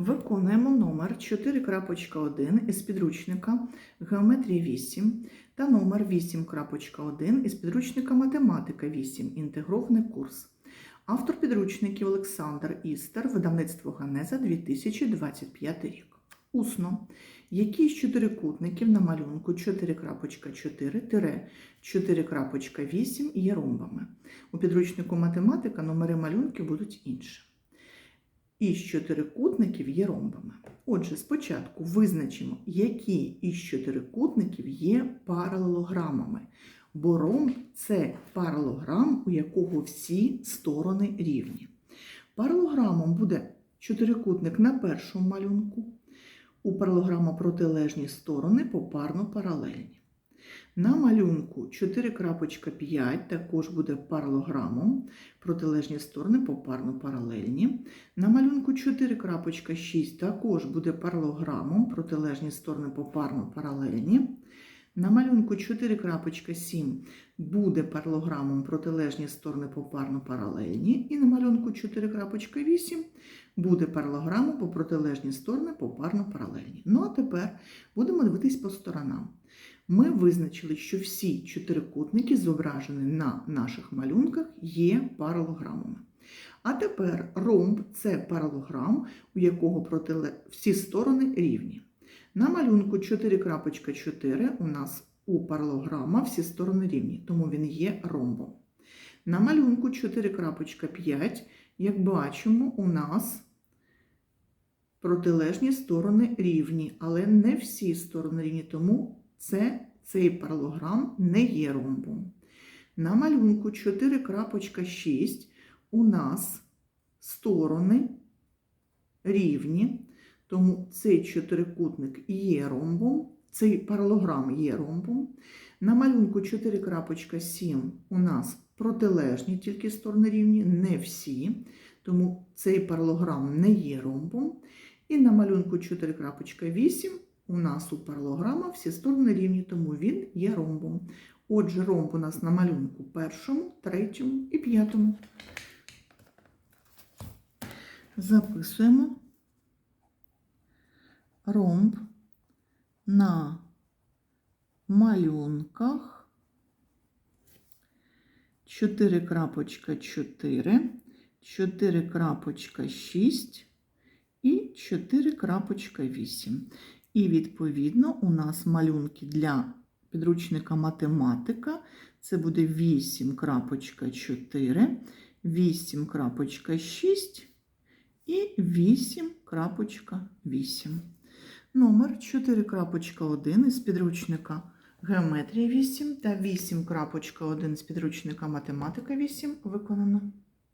Виконуємо номер 4.1 із підручника Геометрія 8 та номер 8.1 із підручника Математика 8. Інтегрований курс. Автор підручників Олександр Істер, видавництво Ганеза 2025 рік. Усно. Які з чотирикутників на малюнку 4.4-4.8 є ромбами? У підручнику математика номери малюнків будуть інші. Із чотирикутників є ромбами. Отже, спочатку визначимо, які із чотирикутників є паралелограмами. Бо ромб це паралограм, у якого всі сторони рівні. Паралограмом буде чотирикутник на першому малюнку. У паралограма протилежні сторони попарно паралельні. На малюнку 4.5 також буде паралограмом, протилежні сторони попарно паралельні. На малюнку 4.6 також буде паралограмом, протилежні сторони попарно паралельні. На малюнку 4.7 буде паралограмом, протилежні сторони попарно паралельні. І на малюнку 4.8 буде паралограмом, бо протилежні сторони попарно паралельні. Ну а тепер будемо дивитись по сторонам. Ми визначили, що всі чотирикутники, зображені на наших малюнках, є паралограмами. А тепер ромб це паралограм, у якого протиле... всі сторони рівні. На малюнку 4.4 у нас у паралограма всі сторони рівні, тому він є ромбом. На малюнку 4.5, як бачимо, у нас протилежні сторони рівні, але не всі сторони рівні, тому це, цей паралограм не є ромбом. На малюнку 4.6 у нас сторони рівні, тому цей чотирикутник є ромбом, цей паралограм є ромбом. На малюнку 4.7 у нас протилежні тільки сторони рівні, не всі, тому цей паралограм не є ромбом. І на малюнку 4.8 у нас у паралограма всі сторони рівні, тому він є ромбом. Отже, ромб у нас на малюнку першому, третьому і п'ятому. Записуємо ромб на малюнках 4.4, 4.6 і 4.8. І, відповідно, у нас малюнки для підручника математика. Це буде 8.4, 8.6 і 8.8. Номер 4.1 із підручника Геометрія 8 та 8.1 з підручника Математика 8 виконано.